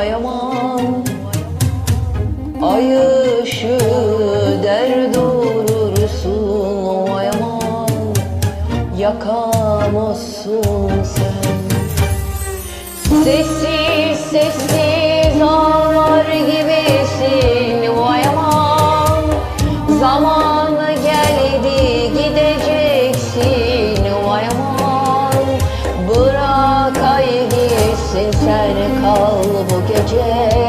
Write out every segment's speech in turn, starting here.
vay aman Ay ışığı der durursun vay aman Yakamazsın sen. Sessiz sessiz ağlar gibisin vay aman Zamanı bu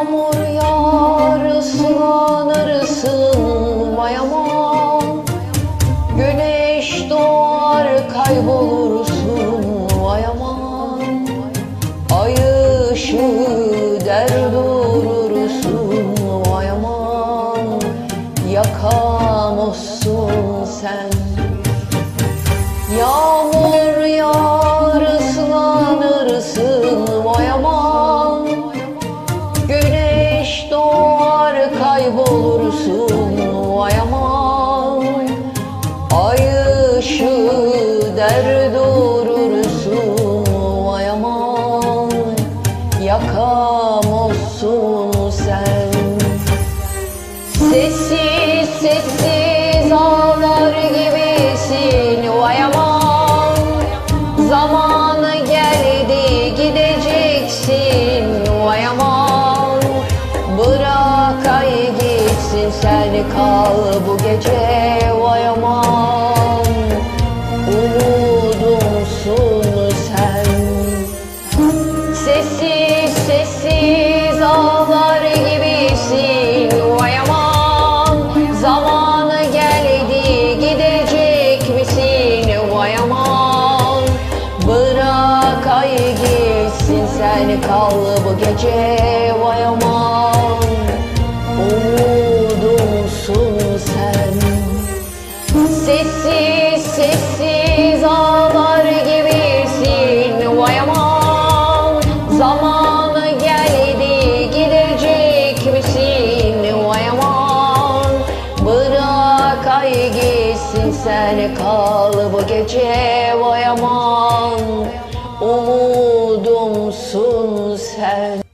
Yağmur yağar ıslanırsın vay aman. Güneş doğar kaybolursun vay aman. Ay ışığı der durursun sen. Yağmur yağar sen kal bu gece vay aman. Umudumsun sen. Sessiz sessiz ağlar gibisin vay aman. Zamanı geldi gidecek misin vay aman. Bırak ay gitsin sen kal bu gece vay aman bırak ay gitsin sen kal bu gece vay aman Umudumsun sen.